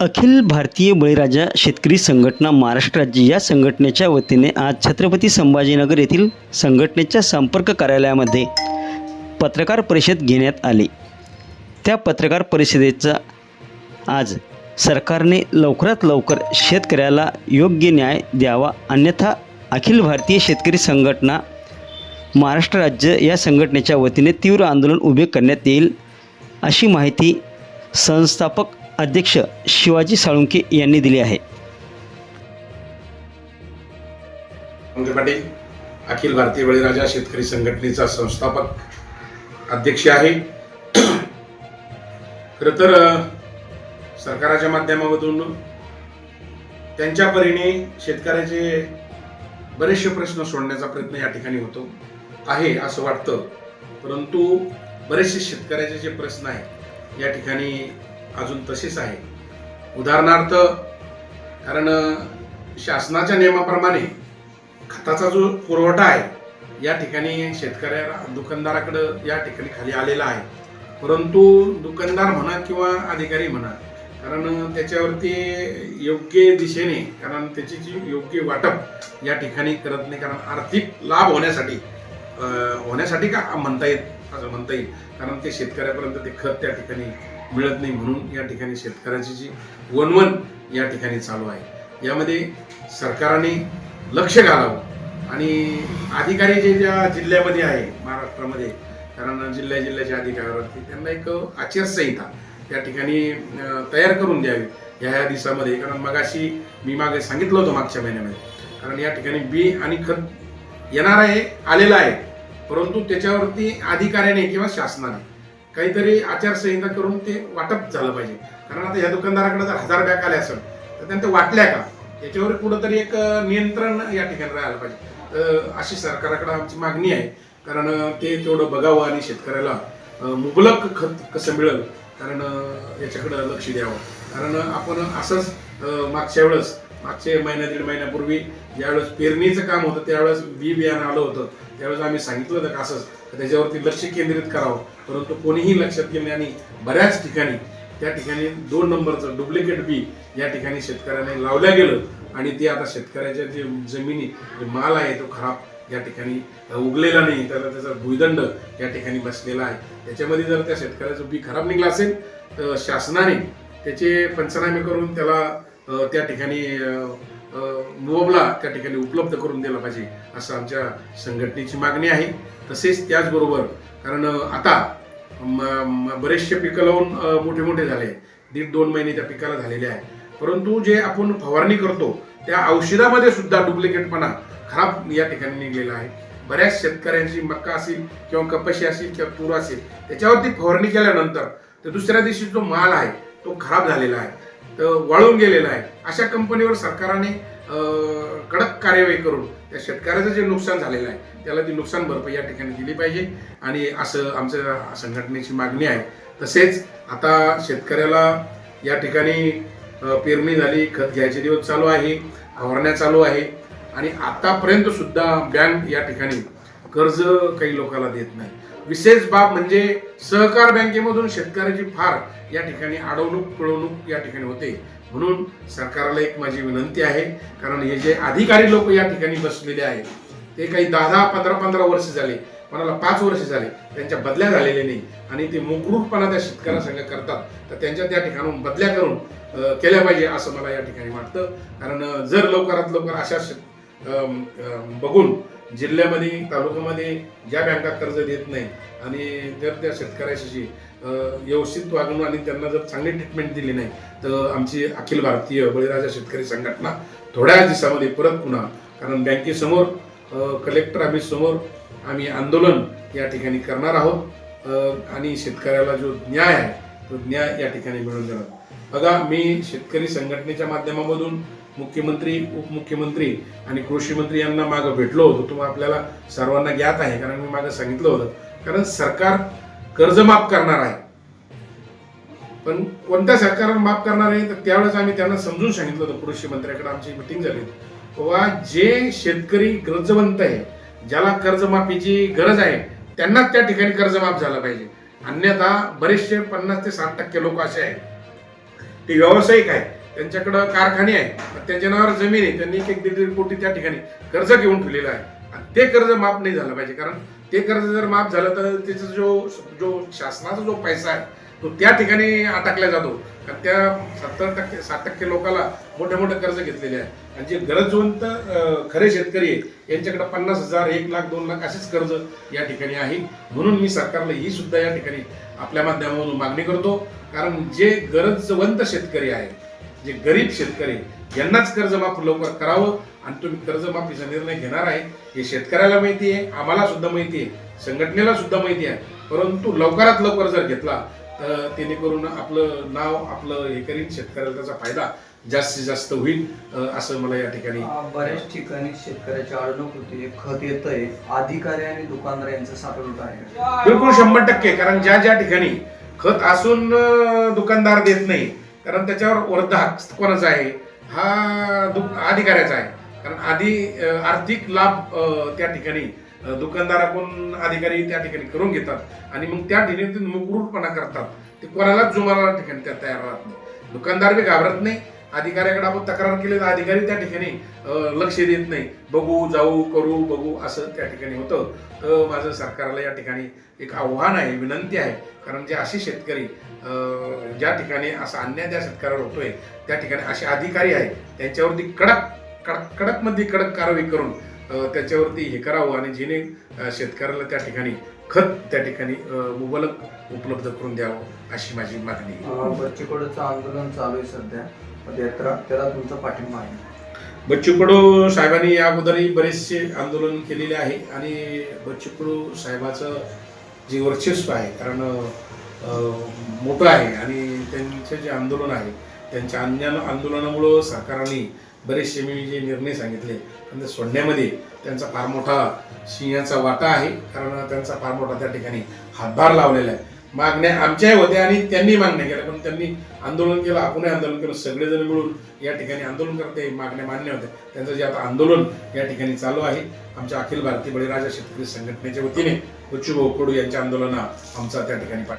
अखिल भारतीय बळीराजा शेतकरी संघटना महाराष्ट्र राज्य या संघटनेच्या वतीने आज छत्रपती संभाजीनगर येथील संघटनेच्या संपर्क कार्यालयामध्ये पत्रकार परिषद घेण्यात आली. त्या पत्रकार परिषदेचा आज सरकारने लवकरात लवकर शेतकऱ्याला योग्य न्याय द्यावा अन्यथा अखिल भारतीय शेतकरी संघटना महाराष्ट्र राज्य या संघटनेच्या वतीने तीव्र आंदोलन उभे करण्यात येईल अशी माहिती संस्थापक अध्यक्ष शिवाजी साळुंके यांनी दिली आहे. अखिल भारतीय बळीराजा शेतकरी संघटनेचा संस्थापक अध्यक्ष आहे. खरं तर सरकाराच्या माध्यमामधून त्यांच्या परीने शेतकऱ्याचे बरेचसे प्रश्न सोडण्याचा प्रयत्न या ठिकाणी होतो आहे असं वाटतं. परंतु बरेचसे शेतकऱ्याचे जे प्रश्न आहेत या ठिकाणी अजून तशीच आहे. उदाहरणार्थ कारण शासनाच्या नियमाप्रमाणे खताचा जो पुरवठा आहे या ठिकाणी शेतकऱ्याला दुकानदाराकडं या ठिकाणी खाली आलेला आहे. परंतु दुकानदार म्हणा किंवा अधिकारी म्हणा कारण त्याच्यावरती योग्य दिशेने कारण त्याची जी योग्य वाटप या ठिकाणी करत नाही कारण आर्थिक लाभ होण्यासाठी होण्यासाठी का म्हणता येत असं म्हणता येईल. कारण ते शेतकऱ्यापर्यंत ते खत त्या ठिकाणी मिळत नाही म्हणून या ठिकाणी शेतकऱ्याची जी वनवन या ठिकाणी चालू आहे. यामध्ये सरकारने लक्ष घालावं आणि अधिकारी जे ज्या जिल्ह्यामध्ये आहे महाराष्ट्रामध्ये कारण जिल्ह्या जिल्ह्याचे अधिकाऱ्यावरती त्यांना एक आचारसंहिता त्या ठिकाणी तयार करून द्यावी. ह्या ह्या दिवसामध्ये कारण मगाशी मी मागे सांगितलं होतं मागच्या महिन्यामध्ये कारण या ठिकाणी बी आणि खत येणार आहे आलेलं आहे परंतु त्याच्यावरती अधिकाऱ्याने किंवा शासनाने काहीतरी आचारसंहिता करून ते वाटप झालं पाहिजे. कारण आता ह्या दुकानदाराकडे जर हजार बॅग आल्या असेल तर त्यांना वाटल्या का? याच्यावर कुठंतरी एक नियंत्रण या ठिकाणी राहायला पाहिजे. तर अशी सरकाराकडे आमची मागणी आहे. कारण ते तेवढं बघावं आणि शेतकऱ्याला मुबलक खत कसं मिळेल? कारण याच्याकडं लक्ष द्यावं. कारण आपण असंच मागच्या वेळेस मागचे महिन्या दीड महिन्यापूर्वी ज्यावेळेस पेरणीचं काम होतं त्यावेळेस बी बियाणं आलं होतं. त्यावेळेस आम्ही सांगितलं होतं का असंच त्याच्यावरती लक्ष केंद्रित करावं. परंतु कोणीही लक्षात घेणे आणि बऱ्याच ठिकाणी त्या ठिकाणी दोन नंबरचं डुप्लिकेट बी या ठिकाणी शेतकऱ्याने लावल्या गेलं. आणि ते आता शेतकऱ्याच्या जे जमिनी जे माल आहे तो खराब या ठिकाणी उगलेला नाही. तर त्याचा भुईदंड या ठिकाणी बसलेला आहे. त्याच्यामध्ये जर त्या शेतकऱ्याचं बी खराब निघलं असेल तर शासनाने त्याचे पंचनामे करून त्याला त्या ठिकाणी अ, त्या ठिकाणी उपलब्ध करून दिला पाहिजे असं आमच्या संघटनेची मागणी आहे. तसेच त्याचबरोबर कारण आता म- बरेचसे पिकं लावून मोठे मोठे झाले. दीड दोन महिने त्या पिकाला झालेले आहे परंतु जे आपण फवारणी करतो त्या औषधामध्ये सुद्धा डुप्लिकेटपणा खराब या ठिकाणी निघलेला आहे. बऱ्याच शेतकऱ्यांची मक्का असेल किंवा कपाशी असेल किंवा तूर असेल त्याच्यावरती फवारणी केल्यानंतर तर दुसऱ्या दिवशी जो माल आहे तो खराब झालेला आहे. वाळून गेलेला आहे. अशा कंपनीवर सरकारने कडक कार्यवाही करून त्या शेतकऱ्याचं जे नुकसान झालेलं आहे त्याला ती नुकसान भरपाई या ठिकाणी दिली पाहिजे. आणि असं आमच्या संघटनेची मागणी आहे. तसेच आता शेतकऱ्याला या ठिकाणी पेरणी झाली खत घ्यायचे दिवस चालू आहे फवारण्या चालू आहे. आणि आतापर्यंत सुद्धा बँक या ठिकाणी कर्ज काही लोकांना देत नाही. विशेष बाब म्हणजे सहकार बँकेमधून शेतकऱ्याची फार या ठिकाणी अडवणूक पळवणूक या ठिकाणी होते. म्हणून सरकारला एक माझी विनंती आहे कारण हे जे अधिकारी लोक या ठिकाणी बसलेले आहेत ते काही दहा दहा पंधरा पंधरा वर्ष झाले कोणाला पाच वर्ष झाले त्यांच्या बदल्या झालेल्या नाही. आणि ते मुकरूपणा त्या शेतकऱ्यांसंग करतात तर त्यांच्या त्या ठिकाणून बदल्या करून केल्या पाहिजे असं मला या ठिकाणी वाटतं. कारण जर लवकरात लवकर अशा बघून जिल्ह्यामध्ये तालुक्यामध्ये ज्या बँका कर्ज देत नाही आणि जर त्या शेतकऱ्याशी व्यवस्थित वागणूक आणि त्यांना जर चांगली ट्रीटमेंट दिली नाही तर आमची अखिल भारतीय बळीराजा शेतकरी संघटना थोड्या दिवसामध्ये परत पुन्हा कारण बँकेसमोर कलेक्टर आम्ही ऑफिससमोर आम्ही आंदोलन या ठिकाणी करणार आहोत. आणि शेतकऱ्याला जो न्याय आहे तो न्याय या ठिकाणी मिळून देणार बघा मी शेतकरी संघटनेच्या माध्यमामधून मुख्यमंत्री उपमुख्यमंत्री आणि कृषी मंत्री यांना मागं भेटलो होतो. तुम्हाला आपल्याला सर्वांना ज्ञात आहे कारण मी मागं सांगितलं होतं. कारण सरकार कर्ज माफ करणार आहे. पण कोणत्या सरकारनं माफ करणार आहे तर त्यावेळेस आम्ही त्यांना समजून सांगितलं होतं. कृषी मंत्र्याकडे आमची मिटिंग झाली होती. बाबा जे शेतकरी गरजवंत आहे ज्याला कर्जमाफीची गरज आहे त्यांनाच त्या ठिकाणी कर्जमाफ झाला पाहिजे. अन्यथा बरेचसे पन्नास ते साठ टक्के लोक असे आहेत. ते व्यावसायिक आहेत. त्यांच्याकडं कारखाने आहे त्यांच्या नावावर जमीन आहे. त्यांनी एक एक दीड दीड कोटी त्या ठिकाणी कर्ज घेऊन ठेवलेलं आहे. आणि ते कर्ज माफ नाही झालं पाहिजे कारण ते कर्ज जर माफ झालं तर त्याचा जो जो शासनाचा जो पैसा आहे तो त्या ठिकाणी अटकला जातो. कारण त्या सत्तर टक्के सात टक्के लोकांना मोठे मोठे कर्ज घेतलेले आहे. आणि जे गरजवंत खरे शेतकरी आहेत यांच्याकडे पन्नास हजार एक लाख दोन लाख असेच कर्ज या ठिकाणी आहे. म्हणून मी सरकारला ही सुद्धा या ठिकाणी आपल्या माध्यमातून मागणी करतो. कारण जे गरजवंत शेतकरी आहे जे गरीब शेतकरी यांनाच कर्जमाफ लवकर करावं आणि तुम्ही कर्जमाफीचा निर्णय घेणार आहे. हे शेतकऱ्याला माहिती आहे आम्हाला सुद्धा माहिती आहे संघटनेला सुद्धा माहिती आहे. परंतु लवकरात लवकर जर घेतला तर करून आपलं नाव आपलं हे करीन शेतकऱ्याला त्याचा फायदा जास्तीत जास्त होईल असं मला या ठिकाणी बऱ्याच ठिकाणी शेतकऱ्याची अडवणूक होते. खत येतंय. अधिकारी आणि दुकानदार यांचा साठवणूक आहे. बिलकुल शंभर टक्के कारण ज्या ज्या ठिकाणी खत असून दुकानदार देत नाही कारण त्याच्यावर वरद कोणाचा आहे? हा दु- अधिकाऱ्याचा आहे. कारण आधी आर्थिक लाभ त्या ठिकाणी दुकानदाराकडून अधिकारी त्या ठिकाणी करून घेतात आणि मग त्या ठिकाणी ते मुकरूरपणा करतात. ते कोणालाच जुमाला ठिकाणी त्या तयार राहत नाही. दुकानदार बी घाबरत नाही. अधिकाऱ्याकडे आपण तक्रार केली तर अधिकारी त्या ठिकाणी लक्ष देत नाही. बघू जाऊ करू बघू असं त्या ठिकाणी होतं. तर माझं सरकारला या ठिकाणी एक आव्हान आहे विनंती आहे. कारण जे असे शेतकरी ज्या ठिकाणी असा अन्याय त्या शेतकऱ्यावर होतोय त्या ठिकाणी असे अधिकारी आहेत त्यांच्यावरती कडक कडक कडकमध्ये कडक कारवाई करून त्याच्यावरती हे करावं आणि जेणे शेतकऱ्याला त्या ठिकाणी खत त्या ठिकाणी मुबलक उपलब्ध करून द्यावं अशी माझी मागणी आहे. आंदोलन चालू आहे सध्या. म्हणजे पदयात्रा त्याला तुमचा पाठिंबा आहे. बच्चू कडू साहेबांनी या अगोदरही बरेचसे आंदोलन केलेले आहे आणि बच्चू कडू साहेबाचं जे वर्चस्व आहे कारण मोठं आहे आणि त्यांचे जे आंदोलन आहे त्यांच्या अन्य आंदोलनामुळं सरकारने बरेचसे मी जे निर्णय सांगितले त्यांना सोडण्यामध्ये त्यांचा फार मोठा सिंहाचा वाटा आहे कारण त्यांचा फार मोठा त्या ठिकाणी हातभार लावलेला आहे. मागण्या आमच्याही होत्या आणि त्यांनी मागण्या केल्या. पण त्यांनी आंदोलन केलं आपणही आंदोलन केलं. सगळेजण मिळून या ठिकाणी आंदोलन करते मागण्या मान्य होत्या. त्यांचं जे आता आंदोलन या ठिकाणी चालू आहे आमच्या अखिल भारतीय बळीराजा शेतकरी संघटनेच्या वतीने बच्चू भाऊ कडू यांच्या आंदोलना आमचा त्या ठिकाणी